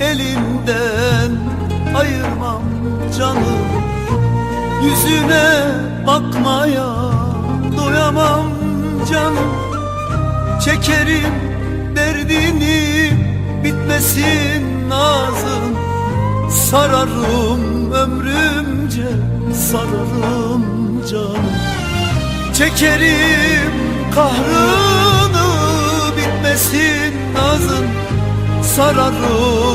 Elimden ayırmam canım Yüzüne bakmaya doyamam canım Çekerim derdini bitmesin nazın Sararım ömrümce sararım canım Çekerim kahrını bitmesin nazın Sararım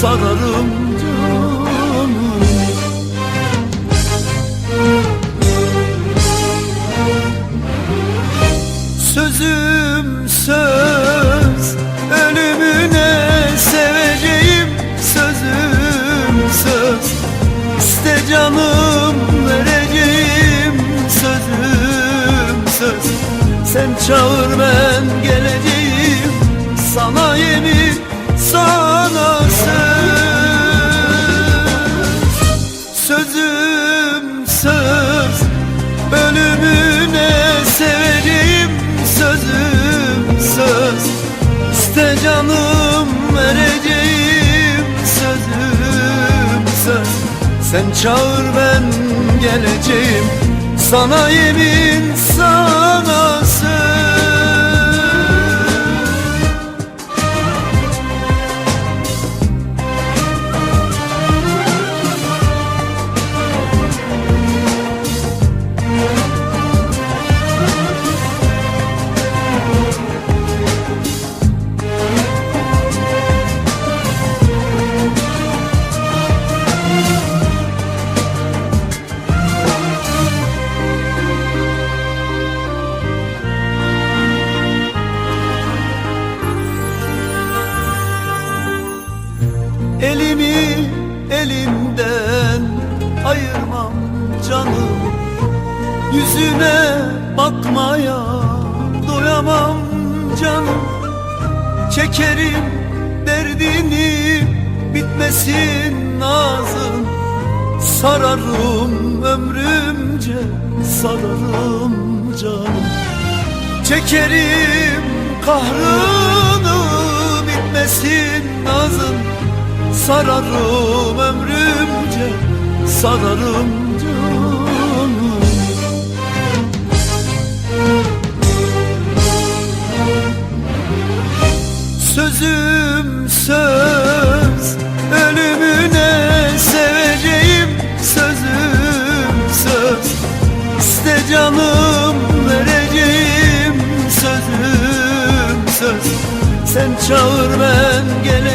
sararım canım. Sözüm söz Ölümüne seveceğim. Sözüm söz İste canım vereceğim. Sözüm söz Sen çağır ben geleceğim. Sana yemin Sen çağır ben geleceğim. Sana yemin sana Elimi elinden ayırmam canım. Yüzüne bakmaya doyamam canım. Çekerim derdini bitmesin nazın Sararım ömrümce sararım canım. Çekerim kahrını bitmesin nazın Sararım ömrümce sararım canım Sözüm söz Ölümüne seveceğim. Sözüm söz İste canım vereceğim. Sözüm söz Sen çağır ben geleceğim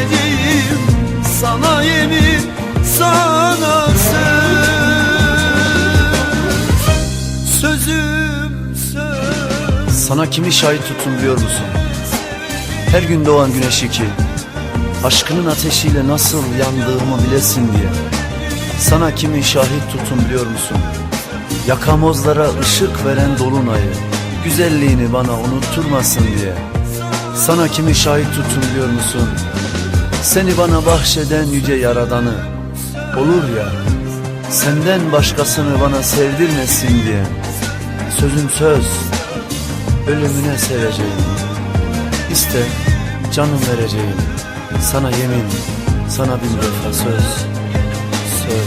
Sana yemin sana söz Sözüm söz Sana kimi şahit tutun biliyor musun? Her gün doğan güneşi ki Aşkının ateşiyle nasıl yandığımı bilesin diye Sana kimi şahit tutun biliyor musun? Yakamozlara ışık veren dolunayı Güzelliğini bana unutturmasın diye Sana kimi şahit tutun biliyor musun? Seni bana bahşeden yüce yaradanı Olur ya Senden başkasını bana sevdirmesin diye Sözüm söz Ölümüne seveceğim. İste canım vereceğim Sana yemin Sana bin defa söz Söz.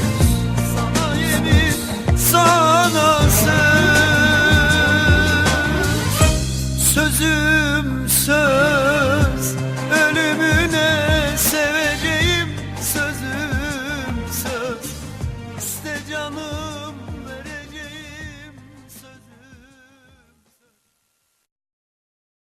Sana yemin sana